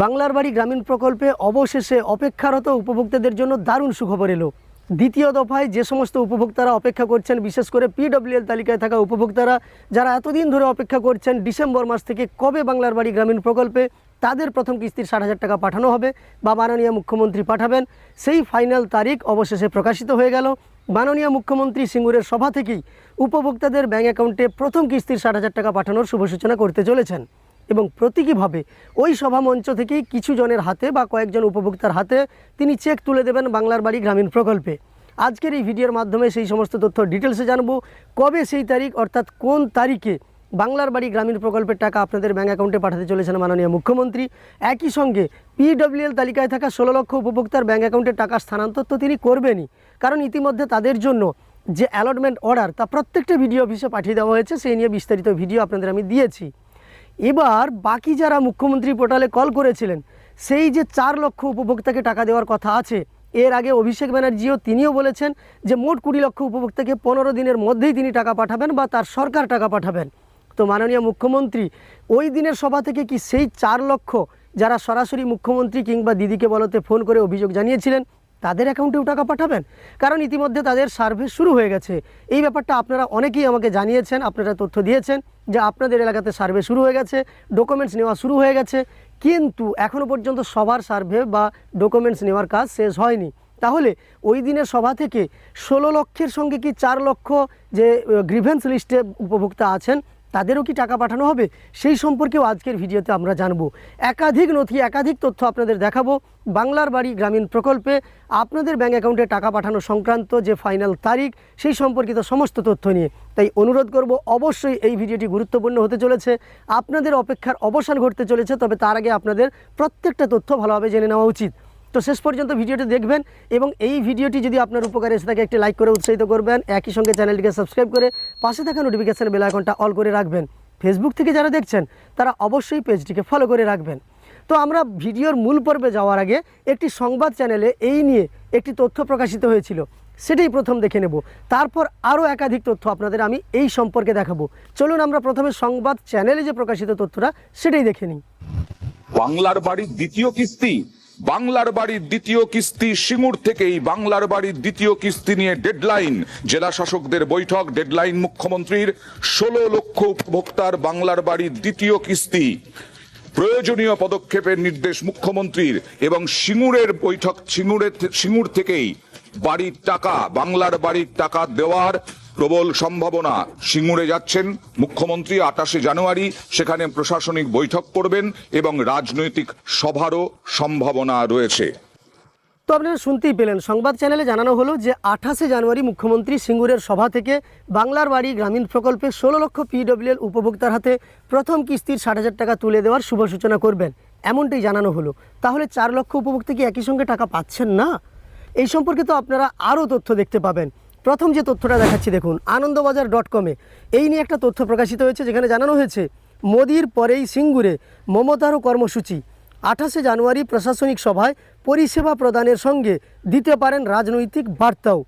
বাংলার বাড়ি গ্রামীণ প্রকল্পে অবশেষে অপেক্ষারত উপভোক্তাদের জন্য দারুণ সুখবর এলো। দ্বিতীয় দফায় যে সমস্ত উপভোক্তারা অপেক্ষা করছেন, বিশেষ করে পিডব্লিউএল তালিকায় থাকা উপভোক্তারা, যারা এতদিন ধরে অপেক্ষা করছেন ডিসেম্বর মাস থেকে কবে বাংলার বাড়ি গ্রামীণ প্রকল্পে, তাদের প্রথম কিস্তির ষাট হাজার টাকা পাঠানো হবে বা মাননীয় মুখ্যমন্ত্রী পাঠাবেন। সেই ফাইনাল তারিখ অবশেষে প্রকাশিত হয়ে গেল। মাননীয় মুখ্যমন্ত্রী সিঙ্গুরের সভা থেকেই উপভোক্তাদের ব্যাঙ্ক অ্যাকাউন্টে প্রথম কিস্তির ষাট হাজার টাকা পাঠানোর শুভ সূচনা করতে চলেছেন। এবং প্রতীকীভাবে ওই সভা মঞ্চ থেকেই কিছু জনের হাতে বা কয়েকজন উপভোক্তার হাতে তিনি চেক তুলে দেবেন বাংলার বাড়ি গ্রামীণ প্রকল্পে। আজকের এই ভিডিওর মাধ্যমে সেই সমস্ত তথ্য ডিটেলসে জানব। কবে সেই তারিখ, অর্থাৎ কোন তারিখে বাংলার বাড়ি গ্রামীণ প্রকল্পের টাকা আপনাদের ব্যাঙ্ক অ্যাকাউন্টে পাঠাতে চলেছেন মাননীয় মুখ্যমন্ত্রী? একই সঙ্গে পিডব্লিউএল তালিকায় থাকা ষোলো লক্ষ উপভোক্তার ব্যাঙ্ক অ্যাকাউন্টে টাকা স্থানান্তর তো তিনি করবেনই। কারণ ইতিমধ্যে তাদের জন্য যে অ্যালটমেন্ট অর্ডার তা প্রত্যেকটা ভিডিও অফিসে পাঠিয়ে দেওয়া হয়েছে, সেই নিয়ে বিস্তারিত ভিডিও আপনাদের আমি দিয়েছি। এবার বাকি যারা মুখ্যমন্ত্রী পোর্টালে কল করেছিলেন, সেই যে চার লক্ষ উপভোক্তাকে টাকা দেওয়ার কথা আছে, এর আগে অভিষেক ব্যানার্জিও তিনিও বলেছেন যে মোট কুড়ি লক্ষ উপভোক্তাকে পনেরো দিনের মধ্যেই তিনি টাকা পাঠাবেন বা তার সরকার টাকা পাঠাবেন। তো মাননীয় মুখ্যমন্ত্রী, ওই দিনের সভা থেকে কি সেই চার লক্ষ যারা সরাসরি মুখ্যমন্ত্রী কিংবা দিদিকে বলতে ফোন করে অভিযোগ জানিয়েছিলেন তাদের অ্যাকাউন্টেও টাকা পাঠাবেন? কারণ ইতিমধ্যে তাদের সার্ভে শুরু হয়ে গেছে। এই ব্যাপারটা আপনারা অনেকেই আমাকে জানিয়েছেন, আপনারা তথ্য দিয়েছেন যে আপনাদের এলাকাতে সার্ভে শুরু হয়ে গেছে ডকুমেন্টস নেওয়া শুরু হয়ে গেছে। কিন্তু এখনও পর্যন্ত সবার সার্ভে বা ডকুমেন্টস নেওয়ার কাজ শেষ হয়নি। তাহলে ওই দিনের সভা থেকে ষোলো লক্ষের সঙ্গে কি চার লক্ষ যে গ্রিভেন্স লিস্টে উপভোক্তা আছেন তাদেরও কি টাকা পাঠানো হবে? সেই সম্পর্কেও আজকের ভিডিওতে আমরা জানব। একাধিক নথি, একাধিক তথ্য আপনাদের দেখাবো বাংলার বাড়ি গ্রামীণ প্রকল্পে। আপনাদের ব্যাঙ্ক অ্যাকাউন্টে টাকা পাঠানো সংক্রান্ত যে ফাইনাল তারিখ, সেই সম্পর্কিত সমস্ত তথ্য নিয়ে। তাই অনুরোধ করব, অবশ্যই এই ভিডিওটি গুরুত্বপূর্ণ হতে চলেছে। আপনাদের অপেক্ষার অবসান ঘটতে চলেছে, তবে তার আগে আপনাদের প্রত্যেকটা তথ্য ভালোভাবে জেনে নেওয়া উচিত। তো শেষ পর্যন্ত ভিডিওটি দেখবেন এবং এই ভিডিওটি যদি আপনার উপকারে এসে থাকে, একটি লাইক করে উৎসাহিত করবেন। একই সঙ্গে চ্যানেলটিকে সাবস্ক্রাইব করে পাশে থাকা নোটিফিকেশান বেল আইকনটা অল করে রাখবেন। ফেসবুক থেকে যারা দেখছেন, তারা অবশ্যই পেজটিকে ফলো করে রাখবেন। তো আমরা ভিডিওর মূল পর্বে যাওয়ার আগে একটি সংবাদ চ্যানেলে এই নিয়ে একটি তথ্য প্রকাশিত হয়েছিল। সেটাই প্রথম দেখে নেব। তারপর আরও একাধিক তথ্য আপনাদের আমি এই সম্পর্কে দেখাবো। চলুন আমরা প্রথমে সংবাদ চ্যানেলে যে প্রকাশিত তথ্যটা, সেটাই দেখে নিই। বাংলার বাড়ির দ্বিতীয় কিস্তি বাংলার বাড়ির দ্বিতীয় কিস্তি সিঙ্গুর থেকেই বাংলার বাড়ির দ্বিতীয় কিস্তি নিয়ে ডেডলাইন। জেলা শাসকদের বৈঠক, ডেডলাইন মুখ্যমন্ত্রীর ষোলো লক্ষ উপভোক্তার বাংলার বাড়ির দ্বিতীয় কিস্তি। প্রয়োজনীয় পদক্ষেপের নির্দেশ মুখ্যমন্ত্রীর এবং সিঙ্গুরের বৈঠক সিঙ্গুরের সিঙ্গুর থেকেই বাড়ির টাকা, বাংলার বাড়ির টাকা দেওয়ার প্রবল সম্ভাবনা। সিঙ্গুরে যাচ্ছেন মুখ্যমন্ত্রী আটাশে জানুয়ারি, সেখানে প্রশাসনিক বৈঠক করবেন এবং রাজনৈতিক সভারও সম্ভাবনা রয়েছে। তো আপনারা শুনতেই পেলেন, সংবাদ চ্যানেলে জানানো হলো যে আঠাশে জানুয়ারি মুখ্যমন্ত্রী সিঙ্গুরের সভা থেকে বাংলার বাড়ি গ্রামীণ প্রকল্পে ষোলো লক্ষ পিডব্লিউএল উপভোক্তার হাতে প্রথম কিস্তির ষাট হাজার টাকা তুলে দেওয়ার শুভ সূচনা করবেন, এমনটাই জানানো হলো। তাহলে চার লক্ষ উপভোক্তা কি একই সঙ্গে টাকা পাচ্ছেন না? এই সম্পর্কে তো আপনারা আরও তথ্য দেখতে পাবেন। প্রথম যে তথ্যটা দেখাচ্ছি দেখুন, আনন্দবাজার ডট কমে এই নিয়ে একটা তথ্য প্রকাশিত হয়েছে, যেখানে জানানো হয়েছে, মোদির পরেই সিঙ্গুরে মমতারও কর্মসূচি। আঠাশে জানুয়ারি প্রশাসনিক সভায় পরিষেবা প্রদানের সঙ্গে দিতে পারেন রাজনৈতিক বার্তাও।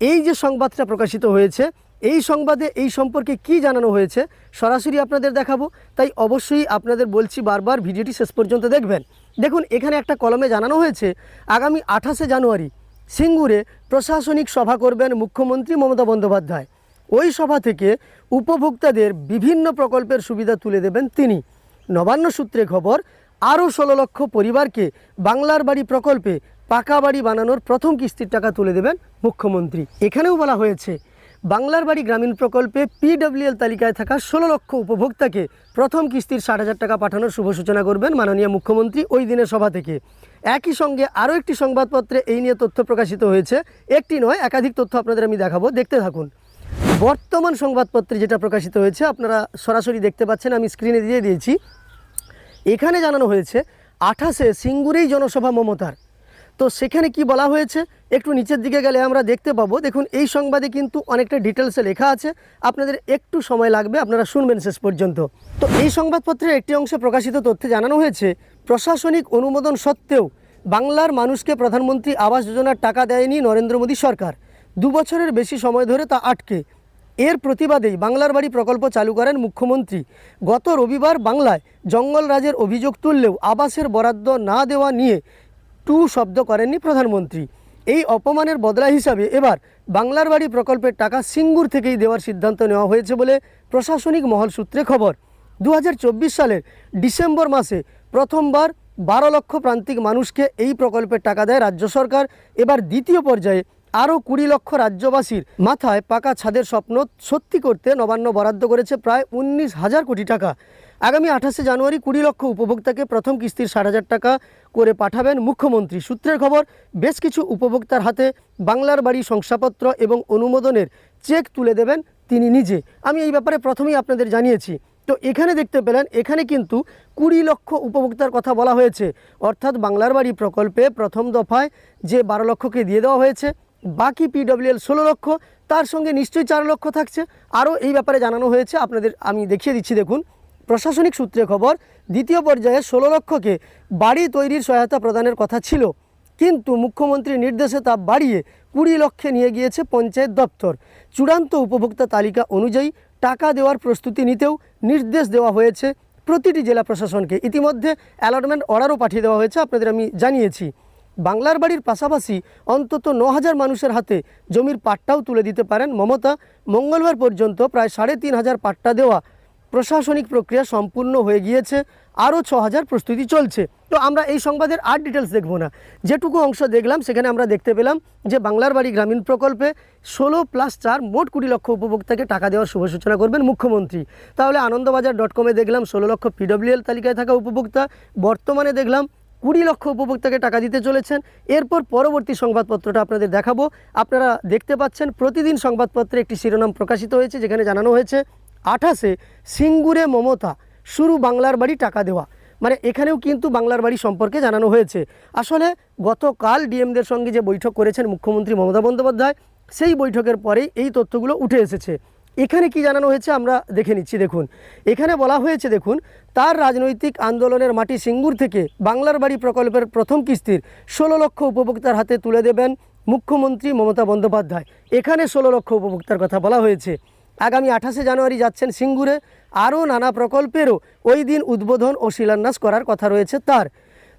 এই যে সংবাদটা প্রকাশিত হয়েছে, এই সংবাদে এই সম্পর্কে কি জানানো হয়েছে, সরাসরি আপনাদের দেখাবো। তাই অবশ্যই আপনাদের বলছি বারবার, ভিডিওটি শেষ পর্যন্ত দেখবেন। দেখুন, এখানে একটা কলমে জানানো হয়েছে, আগামী আঠাশে জানুয়ারি সিঙ্গুরে প্রশাসনিক সভা করবেন মুখ্যমন্ত্রী মমতা বন্দ্যোপাধ্যায়। ওই সভা থেকে উপভোক্তাদের বিভিন্ন প্রকল্পের সুবিধা তুলে দেবেন তিনি। নবান্ন সূত্রে খবর, আরও ষোলো লক্ষ পরিবারকে বাংলার বাড়ি প্রকল্পে পাকা বাড়ি বানানোর প্রথম কিস্তির টাকা তুলে দেবেন মুখ্যমন্ত্রী। এখানেও বলা হয়েছে বাংলার বাড়ি গ্রামীণ প্রকল্পে পিডব্লিউএল তালিকায় থাকা ষোলো লক্ষ উপভোক্তাকে প্রথম কিস্তির ষাট হাজার টাকা পাঠানোর শুভ সূচনা করবেন মাননীয় মুখ্যমন্ত্রী ওই দিনের সভা থেকে। একই সঙ্গে আরও একটি সংবাদপত্রে এই নিয়ে তথ্য প্রকাশিত হয়েছে। একটি নয়, একাধিক তথ্য আপনাদের আমি দেখাবো। দেখতে থাকুন। বর্তমান সংবাদপত্রে যেটা প্রকাশিত হয়েছে, আপনারা সরাসরি দেখতে পাচ্ছেন, আমি স্ক্রিনে দিয়ে দিয়েছি। এখানে জানানো হয়েছে, আঠাশে সিঙ্গুরেই জনসভা মমতার। তো সেখানে কি বলা হয়েছে? একটু নিচের দিকে গেলে আমরা দেখতে পাবো। দেখুন, এই সংবাদে কিন্তু অনেকটা ডিটেলসে লেখা আছে। আপনাদের একটু সময় লাগবে, আপনারা শুনবেন শেষ পর্যন্ত। তো এই সংবাদপত্রের একটি অংশে প্রকাশিত তথ্যে জানানো হয়েছে, প্রশাসনিক অনুমোদন সত্ত্বেও বাংলার মানুষকে প্রধানমন্ত্রী আবাস যোজনার টাকা দেয়নি নরেন্দ্র মোদী সরকার। দু বছরের বেশি সময় ধরে তা আটকে। এর প্রতিবাদেই বাংলার বাড়ি প্রকল্প চালু করেন মুখ্যমন্ত্রী। গত রবিবার বাংলায় জঙ্গলরাজের অভিযোগ তুললেও আবাসের বরাদ্দ না দেওয়া নিয়ে টু শব্দ করেননি প্রধানমন্ত্রী। এই অপমানের বদলা হিসাবে এবার বাংলার বাড়ি প্রকল্পের টাকা সিঙ্গুর থেকেই দেওয়ার সিদ্ধান্ত নেওয়া হয়েছে বলে প্রশাসনিক মহল সূত্রে খবর। দু হাজার চব্বিশ সালের ডিসেম্বর মাসে প্রথমবার বারো লক্ষ প্রান্তিক মানুষকে এই প্রকল্পের টাকা দেয় রাজ্য সরকার। এবার দ্বিতীয় পর্যায়ে আরও কুড়ি লক্ষ রাজ্যবাসীর মাথায় পাকা ছাদের স্বপ্ন সত্যি করতে নবান্ন বরাদ্দ করেছে প্রায় উনিশ হাজার কোটি টাকা। আগামী আঠাশে জানুয়ারি কুড়ি লক্ষ উপভোক্তাকে প্রথম কিস্তির ষাট হাজার টাকা করে পাঠাবেন মুখ্যমন্ত্রী। সূত্রের খবর, বেশ কিছু উপভোক্তার হাতে বাংলার বাড়ি শংসাপত্র এবং অনুমোদনের চেক তুলে দেবেন তিনি নিজে। আমি এই ব্যাপারে প্রথমেই আপনাদের জানিয়েছি। তো এখানে দেখতে পেলেন, এখানে কিন্তু কুড়ি লক্ষ উপভোক্তার কথা বলা হয়েছে। অর্থাৎ বাংলার বাড়ি প্রকল্পে প্রথম দফায় যে বারো লক্ষকে দিয়ে দেওয়া হয়েছে, বাকি পিডব্লিউএল ষোলো লক্ষ, তার সঙ্গে নিশ্চয়ই চার লক্ষ থাকছে। আরও এই ব্যাপারে জানানো হয়েছে, আপনাদের আমি দেখিয়ে দিচ্ছি, দেখুন। প্রশাসনিক সূত্রে খবর, দ্বিতীয় পর্যায়ে ষোলো লক্ষকে বাড়ি তৈরির সহায়তা প্রদানের কথা ছিল। কিন্তু মুখ্যমন্ত্রীর নির্দেশে তা বাড়িয়ে কুড়ি লক্ষে নিয়ে গিয়েছে পঞ্চায়েত দপ্তর। চূড়ান্ত উপভোক্তা তালিকা অনুযায়ী টাকা দেওয়ার প্রস্তুতি নিতেও নির্দেশ দেওয়া হয়েছে প্রতিটি জেলা প্রশাসনকে। ইতিমধ্যে অ্যালটমেন্ট অর্ডারও পাঠিয়ে দেওয়া হয়েছে, আপনাদের আমি জানিয়েছি। বাংলার বাড়ির পাশাপাশি অন্তত ন হাজার মানুষের হাতে জমির পাট্টাও তুলে দিতে পারেন মমতা। মঙ্গলবার পর্যন্ত প্রায় সাড়ে তিন হাজার পাট্টা দেওয়া প্রশাসনিক প্রক্রিয়া সম্পূর্ণ হয়ে গিয়েছে, আরও ছ হাজার প্রস্তুতি চলছে। তো আমরা এই সংবাদের আর ডিটেলস দেখব না। যেটুকু অংশ দেখলাম, সেখানে আমরা দেখতে পেলাম যে বাংলার বাড়ি গ্রামীণ প্রকল্পে ষোলো প্লাস চার মোট কুড়ি লক্ষ উপভোক্তাকে টাকা দেওয়ার শুভ সূচনা করবেন মুখ্যমন্ত্রী। তাহলে আনন্দবাজার ডট কমে দেখলাম, ষোলো লক্ষ পিডব্লিউএল তালিকায় থাকা উপভোক্তা। বর্তমানে দেখলাম, কুড়ি লক্ষ উপভোক্তাকে টাকা দিতে চলেছেন। এরপর পরবর্তী সংবাদপত্রটা আপনাদের দেখাবো। আপনারা দেখতে পাচ্ছেন, প্রতিদিন সংবাদপত্রে একটি শিরোনাম প্রকাশিত হয়েছে, যেখানে জানানো হয়েছে আঠাশে সিঙ্গুরে মমতা। শুরু বাংলার বাড়ি টাকা দেওয়া। মানে এখানেও কিন্তু বাংলার বাড়ি সম্পর্কে জানানো হয়েছে। আসলে গতকাল ডিএমদের সঙ্গে যে বৈঠক করেছেন মুখ্যমন্ত্রী মমতা বন্দ্যোপাধ্যায়, সেই বৈঠকের পরেই এই তথ্যগুলো উঠে এসেছে। এখানে কি জানানো হয়েছে আমরা দেখে নিচ্ছি, দেখুন। এখানে বলা হয়েছে, দেখুন, তার রাজনৈতিক আন্দোলনের মাটি সিঙ্গুর থেকে বাংলার বাড়ি প্রকল্পের প্রথম কিস্তির ষোলো লক্ষ উপভোক্তার হাতে তুলে দেবেন মুখ্যমন্ত্রী মমতা বন্দ্যোপাধ্যায়। এখানে ষোলো লক্ষ উপভোক্তার কথা বলা হয়েছে। আগামী আঠাশে জানুয়ারি যাচ্ছেন সিঙ্গুরে। আরও নানা প্রকল্পেরও ওই দিন উদ্বোধন ও শিলান্যাস করার কথা রয়েছে তার।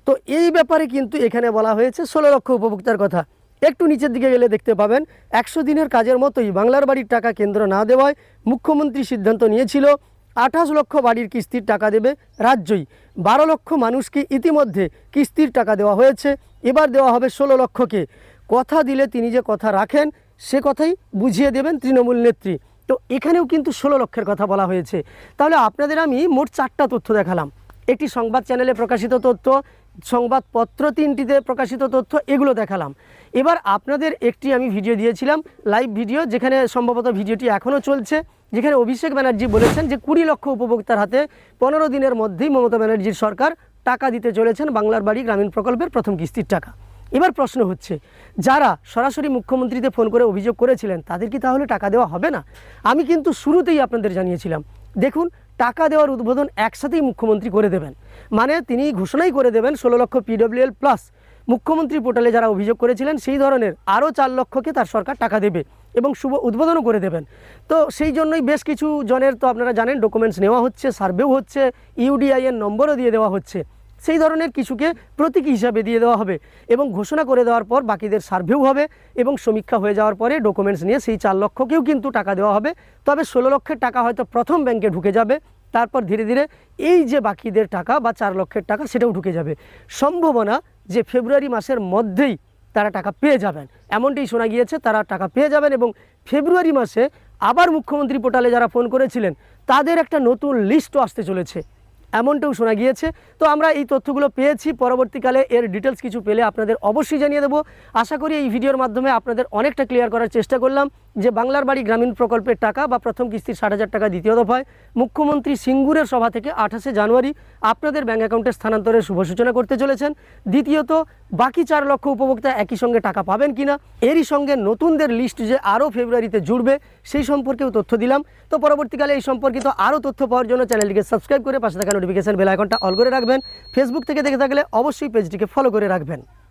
তো এই ব্যাপারে কিন্তু এখানে বলা হয়েছে, ষোলো লক্ষ উপভোক্তার কথা। একটু নিচের দিকে গেলে দেখতে পাবেন, একশো দিনের কাজের মতোই বাংলার বাড়ির টাকা কেন্দ্র না দেওয়ায় মুখ্যমন্ত্রী সিদ্ধান্ত নিয়েছিল, আঠাশ লক্ষ বাড়ির কিস্তির টাকা দেবে রাজ্যই। বারো লক্ষ মানুষকে ইতিমধ্যে কিস্তির টাকা দেওয়া হয়েছে, এবার দেওয়া হবে ষোলো লক্ষকে। কথা দিলে তিনি যে কথা রাখেন, সে কথাই বুঝিয়ে দেবেন তৃণমূল নেত্রী। তো এখানেও কিন্তু ষোলো লক্ষের কথা বলা হয়েছে। তাহলে আপনাদের আমি মোট চারটা তথ্য দেখালাম। একটি সংবাদ চ্যানেলে প্রকাশিত তথ্য সংবাদপত্র তিনটিতে প্রকাশিত তথ্য, এগুলো দেখালাম। এবার আপনাদের একটি আমি ভিডিও দিয়েছিলাম, লাইভ ভিডিও, যেখানে সম্ভবত ভিডিওটি এখনও চলছে, যেখানে অভিষেক ব্যানার্জি বলেছেন যে কুড়ি লক্ষ উপভোক্তার হাতে পনেরো দিনের মধ্যেই মমতা ব্যানার্জির সরকার টাকা দিতে চলেছেন বাংলার বাড়ি গ্রামীণ প্রকল্পের প্রথম কিস্তির টাকা। এবার প্রশ্ন হচ্ছে, যারা সরাসরি মুখ্যমন্ত্রীতে ফোন করে অভিযোগ করেছিলেন, তাদের কি তাহলে টাকা দেওয়া হবে না? আমি কিন্তু শুরুতেই আপনাদের জানিয়েছিলাম। দেখুন, টাকা দেওয়ার উদ্বোধন একসাথেই মুখ্যমন্ত্রী করে দেবেন। মানে তিনি ঘোষণাই করে দেবেন ষোলো লক্ষ পিডব্লিউএল প্লাস মুখ্যমন্ত্রী পোর্টালে যারা অভিযোগ করেছিলেন, সেই ধরনের আরও চার লক্ষকে তার সরকার টাকা দেবে এবং শুভ উদ্বোধনও করে দেবেন। তো সেই জন্যই বেশ কিছু জনের তো আপনারা জানেন ডকুমেন্টস নেওয়া হচ্ছে সার্ভেও হচ্ছে ইউডিআইএর নম্বরও দিয়ে দেওয়া হচ্ছে। সেই ধরনের কিছুকে প্রতীকী হিসাবে দিয়ে দেওয়া হবে এবং ঘোষণা করে দেওয়ার পর বাকিদের সার্ভেও হবে এবং সমীক্ষা হয়ে যাওয়ার পরে ডকুমেন্টস নিয়ে সেই চার লক্ষকেও কিন্তু টাকা দেওয়া হবে। তবে ষোলো লক্ষের টাকা হয়তো প্রথম ব্যাংকে ঢুকে যাবে। তারপর ধীরে ধীরে এই যে বাকিদের টাকা বা চার লক্ষের টাকা সেটাও ঢুকে যাবে। সম্ভাবনা যে ফেব্রুয়ারি মাসের মধ্যেই তারা টাকা পেয়ে যাবেন। এমনটাই শোনা গিয়েছে, তারা টাকা পেয়ে যাবেন এবং ফেব্রুয়ারি মাসে আবার মুখ্যমন্ত্রী পোর্টালে যারা ফোন করেছিলেন, তাদের একটা নতুন লিস্টও আসতে চলেছে। এমনটাও শোনা গিয়েছে। তো আমরা এই তথ্যগুলো পেয়েছি, পরবর্তীকালে এর ডিটেলস কিছু পেলে আপনাদের অবশ্যই জানিয়ে দেবো। আশা করি এই ভিডিওর মাধ্যমে আপনাদের অনেকটা ক্লিয়ার করার চেষ্টা করলাম যে বাংলার বাড়ি গ্রামীণ প্রকল্পের টাকা বা প্রথম কিস্তির ষাট হাজার টাকা দ্বিতীয় দফায় মুখ্যমন্ত্রী সিঙ্গুরের সভা থেকে আঠাশে জানুয়ারি আপনাদের ব্যাঙ্ক অ্যাকাউন্টে স্থানান্তরের শুভ সূচনা করতে চলেছেন। দ্বিতীয়ত, বাকি চার লক্ষ উপভোক্তা একই সঙ্গে টাকা পাবেন কিনা, এরই সঙ্গে নতুনদের লিস্ট যে আরও ফেব্রুয়ারিতে জুড়বে, সেই সম্পর্কেও তথ্য দিলাম। তো পরবর্তীকালে এই সম্পর্কিত আরও তথ্য পাওয়ার জন্য চ্যানেলটিকে সাবস্ক্রাইব করে পাশে থাকা নোটিফিকেশান বেল আইকনটা অল করে রাখবেন। ফেসবুক থেকে দেখে থাকলে অবশ্যই পেজটিকে ফলো করে রাখবেন।